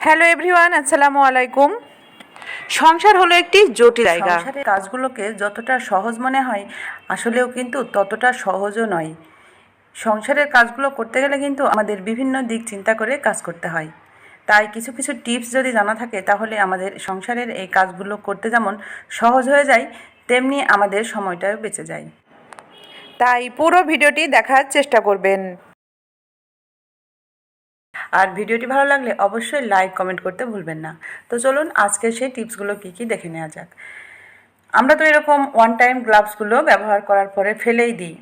Hello everyone আসসালামু আলাইকুম সংসার হলো একটি জটিল জায়গা। সংসারের কাজগুলোকে যতটা সহজ মনে হয় আসলেও কিন্তু ততটা সহজও নয়। সংসারের কাজগুলো করতে গেলে কিন্তু আমাদের বিভিন্ন দিক চিন্তা করে কাজ করতে হয়। তাই কিছু কিছু টিপস যদি জানা থাকে তাহলে আমাদের সংসারের এই কাজগুলো করতে যেমন সহজ হয়ে যায় তেমনি আমাদের সময়টাও বেঁচে যায়। তাই পুরো ভিডিওটি দেখার চেষ্টা করবেন। আর ভিডিওটি ভালো লাগলে অবশ্যই লাইক কমেন্ট করতে ভুলবেন না। তো চলুন আজকে সেই টিপসগুলো কী কী দেখে নেওয়া যাক। আমরা তো এরকম ওয়ান টাইম গ্লাভসগুলো ব্যবহার করার পরে ফেলেই দিই।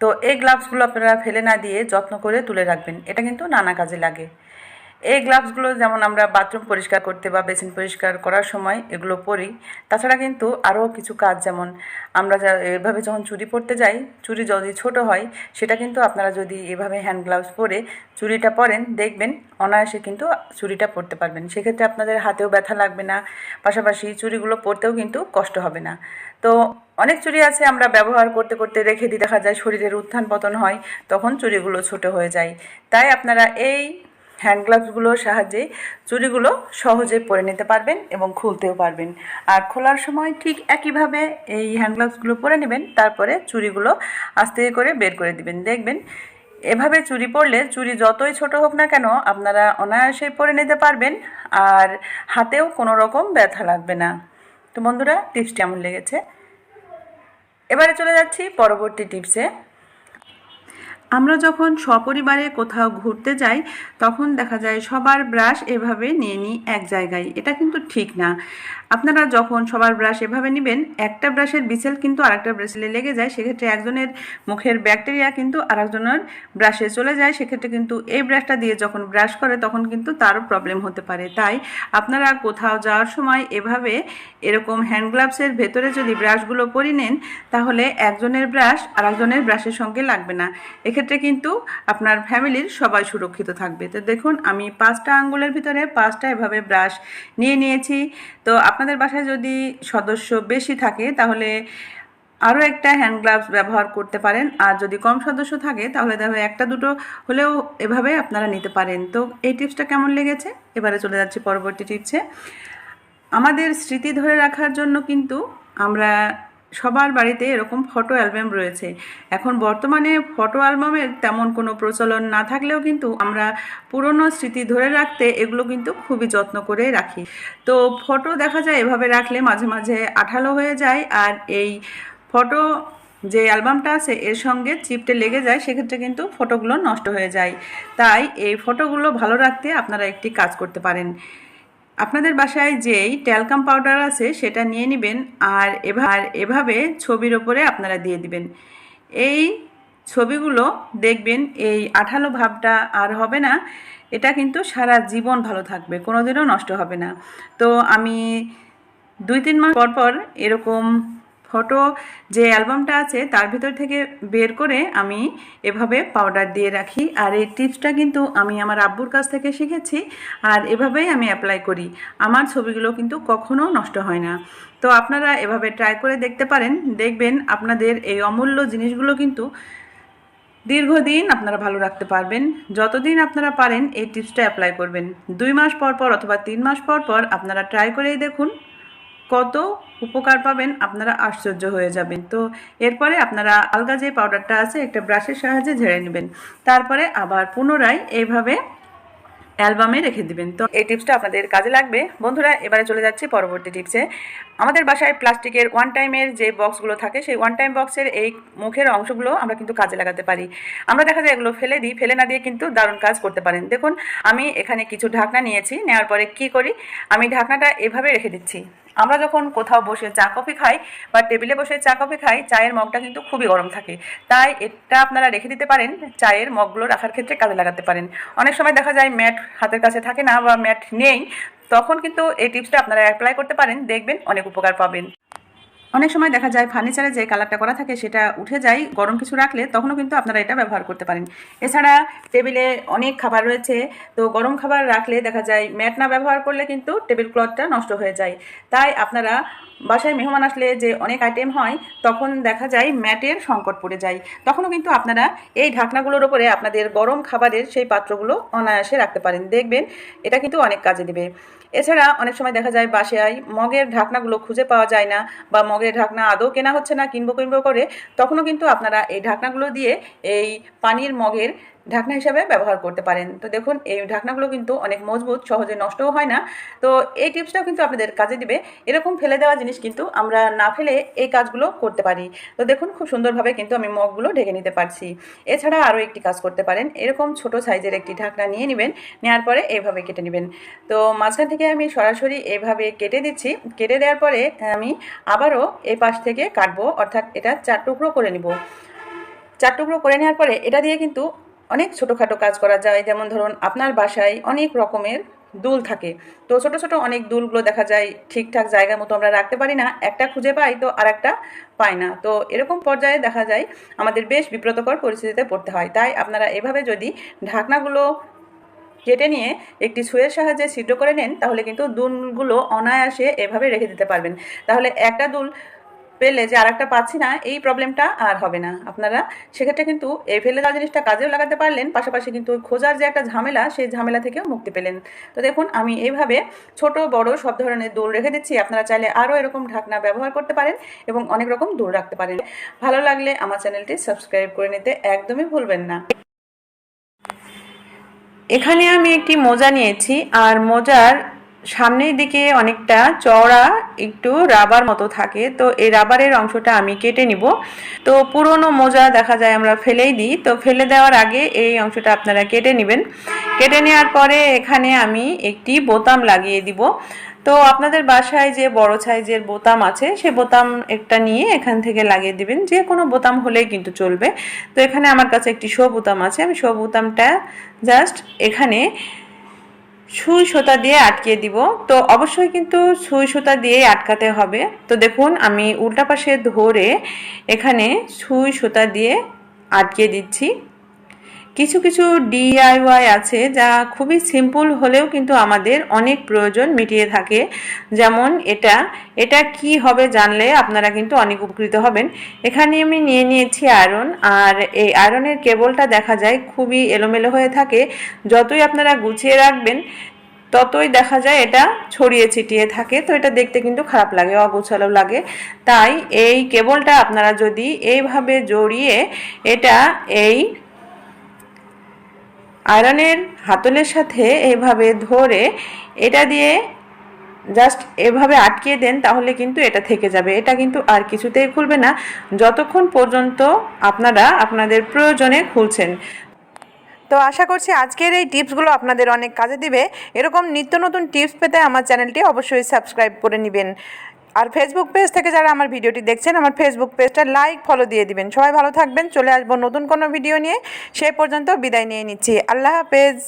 তো এই গ্লাভসগুলো আপনারা ফেলে না দিয়ে যত্ন করে তুলে রাখবেন। এটা কিন্তু নানা কাজে লাগে। এই গ্লাভসগুলো যেমন আমরা বাথরুম পরিষ্কার করতে বা বেসিন পরিষ্কার করার সময় এগুলো পরি, তাছাড়া কিন্তু আরও কিছু কাজ যেমন আমরা যা এভাবে যখন চুরি পরতে যাই, চুরি যদি ছোট হয়, সেটা কিন্তু আপনারা যদি এভাবে হ্যান্ড গ্লাভস পরে চুরিটা পরেন, দেখবেন অনায়াসে কিন্তু চুরিটা পরতে পারবেন। সেক্ষেত্রে আপনাদের হাতেও ব্যথা লাগবে না, পাশাপাশি চুরিগুলো পরতেও কিন্তু কষ্ট হবে না। তো অনেক চুরি আছে আমরা ব্যবহার করতে করতে রেখে দিই, দেখা যায় শরীরের উত্থান পতন হয়, তখন চুরিগুলো ছোট হয়ে যায়। তাই আপনারা এই হ্যান্ড গ্লাভসগুলোর সাহায্যে চুড়িগুলো সহজে পরে নিতে পারবেন এবং খুলতেও পারবেন। আর খোলার সময় ঠিক একইভাবে এই হ্যান্ড গ্লাভসগুলো পরে নেবেন, তারপরে চুড়িগুলো আস্তে করে বের করে দিবেন। দেখবেন এভাবে চুরি পরলে চুরি যতই ছোট হোক না কেন আপনারা অনায়াসেই পরে নিতে পারবেন আর হাতেও কোনো রকম ব্যথা লাগবে না। তো বন্ধুরা টিপসটি কেমন লেগেছে। এবারে চলে যাচ্ছি পরবর্তী টিপসে আমরা যখন সপরিবারে কোথাও ঘুরতে যাই, তখন দেখা যায় সবার ব্রাশ এভাবে নিয়ে নিই এক জায়গায়। এটা কিন্তু ঠিক না। আপনারা যখন সবার ব্রাশ এভাবে নেবেন, একটা ব্রাশের বিসেল কিন্তু আরেকটা ব্রাশেলে লেগে যায়। সেক্ষেত্রে একজনের মুখের ব্যাকটেরিয়া কিন্তু আরেকজনের ব্রাশে চলে যায়। সেক্ষেত্রে কিন্তু এই ব্রাশটা দিয়ে যখন ব্রাশ করে, তখন কিন্তু তারও প্রবলেম হতে পারে। তাই আপনারা কোথাও যাওয়ার সময় এভাবে এরকম হ্যান্ড গ্লাভসের ভেতরে যদি ব্রাশগুলো পরি নেন, তাহলে একজনের ব্রাশ আরেকজনের ব্রাশের সঙ্গে লাগবে না। এক্ষেত্রে কিন্তু আপনার ফ্যামিলির সবাই সুরক্ষিত থাকবে। তো দেখুন, আমি পাঁচটা আঙ্গুলের ভিতরে পাঁচটা এভাবে ব্রাশ নিয়ে নিয়েছি। তো আপনাদের বাসায় যদি সদস্য বেশি থাকে, তাহলে আরও একটা হ্যান্ড গ্লাভস ব্যবহার করতে পারেন। আর যদি কম সদস্য থাকে, তাহলে দেখো একটা দুটো হলেও এভাবে আপনারা নিতে পারেন। তো এই টিপসটা কেমন লেগেছে? এবারে চলে যাচ্ছি পরবর্তী টিপসে। আমাদের স্মৃতি ধরে রাখার জন্য কিন্তু আমরা সবার বাড়িতে এরকম ফটো অ্যালবাম রয়েছে। এখন বর্তমানে ফটো অ্যালবামের তেমন কোনো প্রচলন না থাকলেও কিন্তু আমরা পুরনো স্মৃতি ধরে রাখতে এগুলো কিন্তু খুবই যত্ন করে রাখি। তো ফটো দেখা যায় এভাবে রাখলে মাঝে মাঝে আঠালো হয়ে যায় আর এই ফটো যে অ্যালবামটা আছে এর সঙ্গে চিপটে লেগে যায় সেক্ষেত্রে কিন্তু ফটোগুলো নষ্ট হয়ে যায়। তাই এই ফটোগুলো ভালো রাখতে আপনারা একটি কাজ করতে পারেন। আপনাদের বাসায় যেই ট্যালকাম পাউডার আছে, সেটা নিয়ে নেবেন আর এবার এভাবে ছবির ওপরে আপনারা দিয়ে দিবেন। এই ছবিগুলো দেখবেন এই আঠালো ভাবটা আর হবে না। এটা কিন্তু সারা জীবন ভালো থাকবে, কোনোদিনও নষ্ট হবে না। তো আমি দুই তিন মাস পর পর এরকম ফটো যে অ্যালবামটা আছে তার ভিতর থেকে বের করে আমি এভাবে পাউডার দিয়ে রাখি। আর এই টিপসটা কিন্তু আমি আমার আব্বুর কাছ থেকে শিখেছি আর এভাবেই আমি অ্যাপ্লাই করি। আমার ছবিগুলো কিন্তু কখনো নষ্ট হয় না। তো আপনারা এভাবে ট্রাই করে দেখতে পারেন। দেখবেন আপনাদের এই অমূল্য জিনিসগুলো কিন্তু দীর্ঘদিন আপনারা ভালো রাখতে পারবেন। যতদিন আপনারা পারেন এই টিপসটা অ্যাপ্লাই করবেন। দুই মাস পর পর অথবা তিন মাস পর পর আপনারা ট্রাই করেই দেখুন। কত উপকার পাবেন আপনারা আশ্চর্য হয়ে যাবেন। তো এরপরে আপনারা আলগা যে পাউডারটা আছে, একটা ব্রাশের সাহায্যে ঝেড়ে নেবেন। তারপরে আবার পুনরায় এইভাবে অ্যালবামে রেখে দিবেন। তো এই টিপসটা আপনাদের কাজে লাগবে। বন্ধুরা, এবারে চলে যাচ্ছি পরবর্তী টিপসে। আমাদের বাসায় প্লাস্টিকের ওয়ান টাইমের যে বক্সগুলো থাকে, সেই ওয়ান টাইম বক্সের এই মুখের অংশগুলো আমরা কিন্তু কাজে লাগাতে পারি। আমরা দেখা যায় এগুলো ফেলে দিই, ফেলে না দিয়ে কিন্তু দারুণ কাজ করতে পারেন। দেখুন, আমি এখানে কিছু ঢাকনা নিয়েছি, নেওয়ার পরে কি করি? আমি ঢাকনাটা এভাবে রেখে দিচ্ছি। আমরা যখন কোথাও বসে চা কফি খাই বা টেবিলে বসে চা কফি খাই, চায়ের মগটা কিন্তু খুবই গরম থাকে। তাই এটা আপনারা রেখে দিতে পারেন, চায়ের মগগুলো রাখার ক্ষেত্রে কাজে লাগাতে পারেন। অনেক সময় দেখা যায় ম্যাট হাতের কাছে থাকে না বা ম্যাট নেই, তখন কিন্তু এই টিপসটা আপনারা অ্যাপ্লাই করতে পারেন, দেখবেন অনেক উপকার পাবেন। অনেক সময় দেখা যায় ফার্নিচারে যে কালারটা করা থাকে সেটা উঠে যায়, গরম কিছু রাখলে তখনও কিন্তু আপনারা এটা ব্যবহার করতে পারেন। এছাড়া টেবিলে অনেক খাবার রয়েছে, তো গরম খাবার রাখলে দেখা যায় ম্যাট না ব্যবহার করলে কিন্তু টেবিল ক্লথটা নষ্ট হয়ে যায়। তাই আপনারা বাসায় মেহমান আসলে যে অনেক আইটেম হয়, তখন দেখা যায় ম্যাটের সংকট পড়ে যায়। তখনও কিন্তু আপনারা এই ঢাকনাগুলোর উপরে আপনাদের গরম খাবারের সেই পাত্রগুলো অনায়াসে রাখতে পারেন। দেখবেন এটা কিন্তু অনেক কাজে দেবে। এছাড়া অনেক সময় দেখা যায় বাসায় মগের ঢাকনাগুলো খুঁজে পাওয়া যায় না বা মগের ঢাকনা আদৌ কেনা হচ্ছে না, কিনবো কিনবো করে, তখনও কিন্তু আপনারা এই ঢাকনাগুলো দিয়ে এই পানির মগের ঢাকনা হিসাবে ব্যবহার করতে পারেন। তো দেখুন, এই ঢাকনাগুলো কিন্তু অনেক মজবুত, সহজে নষ্টও হয় না। তো এই টিপসটাও কিন্তু আপনাদের কাজে দিবে। এরকম ফেলে দেওয়া জিনিস কিন্তু আমরা না ফেলে এই কাজগুলো করতে পারি। তো দেখুন, খুব সুন্দরভাবে কিন্তু আমি মগগুলো ঢেকে নিতে পারছি। এছাড়া আরও একটি কাজ করতে পারেন। এরকম ছোট সাইজের একটি ঢাকনা নিয়ে নেবেন নেওয়ার পরে এইভাবে কেটে নেবেন। তো মাঝখান থেকে আমি সরাসরি এইভাবে কেটে দিচ্ছি। কেটে দেওয়ার পরে আমি আবারও এই পাশ থেকে কাটবো, অর্থাৎ এটা চার টুকরো করে নিব। চার টুকরো করে নেওয়ার পরে এটা দিয়ে কিন্তু অনেক ছোটোখাটো কাজ করা যায়। যেমন ধরুন, আপনার বাসায় অনেক রকমের দুল থাকে। তো ছোট ছোট অনেক দুলগুলো দেখা যায় ঠিকঠাক জায়গা মতো আমরা রাখতে পারি না। একটা খুঁজে পাই তো আর একটা পাই না। তো এরকম পর্যায়ে দেখা যায় আমাদের বেশ বিব্রতকর পরিস্থিতিতে পড়তে হয়। তাই আপনারা এভাবে যদি ঢাকনাগুলো কেটে নিয়ে একটি সুয়ের সাহায্যে ছিদ্র করে নেন, তাহলে কিন্তু দুলগুলো অনায়াসে এভাবে রেখে দিতে পারবেন। তাহলে একটা দুল পেলে যে আর একটা পাচ্ছি না, এই প্রবলেমটা আর হবে না। আপনারা সেক্ষেত্রে কিন্তু এই ফেলে দেওয়া জিনিসটা কাজেও লাগাতে পারলেন, পাশাপাশি কিন্তু খোঁজার যে একটা ঝামেলা, সেই ঝামেলা থেকেও মুক্তি পেলেন। তো দেখুন, আমি এইভাবে ছোট, বড় সব ধরনের দুল রেখে দিচ্ছি। আপনারা চাইলে আরও এরকম ঢাকনা ব্যবহার করতে পারেন এবং অনেক রকম দুল রাখতে পারেন। ভালো লাগলে আমার চ্যানেলটি সাবস্ক্রাইব করে নিতে একদমই ভুলবেন না। এখানে আমি একটি মোজা নিয়েছি, আর মোজার সামনের দিকে অনেকটা চওড়া, একটু রাবার মতো থাকে। তো এই রাবারের অংশটা আমি কেটে নিব। তো পুরনো মোজা দেখা যায় আমরা ফেলেই দিই। তো ফেলে দেওয়ার আগে এই অংশটা আপনারা কেটে নেবেন। কেটে নেওয়ার পরে এখানে আমি একটি বোতাম লাগিয়ে দিব। তো আপনাদের বাসায় যে বড় সাইজের বোতাম আছে, সে বোতাম একটা নিয়ে এখান থেকে লাগিয়ে দিবেন। যে কোনো বোতাম হলেই কিন্তু চলবে। তো এখানে আমার কাছে একটি শো বোতাম আছে। আমি শো বোতামটা জাস্ট এখানে সুই সুতা দিয়ে আটকে দিব। তো অবশ্যই কিন্তু সুই সুতা দিয়ে আটকাতে হবে। তো দেখুন, আমি উল্টা পাশে ধরে এখানে সুই সুতা দিয়ে আটকে দিচ্ছি। কিছু কিছু ডিআইওয়াই আছে যা খুবই সিম্পল হলেও কিন্তু আমাদের অনেক প্রয়োজন মিটিয়ে থাকে। যেমন এটা এটা কি হবে জানলে আপনারা কিন্তু অনেক উপকৃত হবেন। এখানে আমি নিয়ে নিয়েছি আয়রন আর এই আয়রনের কেবলটা দেখা যায় খুবই এলোমেলো হয়ে থাকে। যতই আপনারা গুছিয়ে রাখবেন, ততই দেখা যায় এটা ছড়িয়ে ছিটিয়ে থাকে। তো এটা দেখতে কিন্তু খারাপ লাগে, অগোছালো লাগে। তাই এই কেবলটা আপনারা যদি এইভাবে জড়িয়ে এটা এই আয়রনের হাতলের সাথে এইভাবে ধরে এটা দিয়ে জাস্ট এভাবে আটকিয়ে দেন, তাহলে কিন্তু এটা থেকে যাবে। এটা কিন্তু আর কিছুতেই খুলবে না। যতক্ষণ পর্যন্ত আপনারা আপনাদের প্রয়োজনে খুলছেন। তো আশা করছি আজকের এই টিপসগুলো আপনাদের অনেক কাজে দিবে। এরকম নিত্য নতুন টিপস পেতে আমার চ্যানেলটি অবশ্যই সাবস্ক্রাইব করে নেবেন। আর ফেসবুক পেজ থেকে যারা আমার ভিডিওটি দেখছেন, আমার ফেসবুক পেজটা লাইক ফলো দিয়ে দিবেন। সবাই ভালো থাকবেন, চলে আসব নতুন কোনো ভিডিও নিয়ে। সে পর্যন্ত বিদায় নিয়ে নিচ্ছি। আল্লাহ হাফেজ।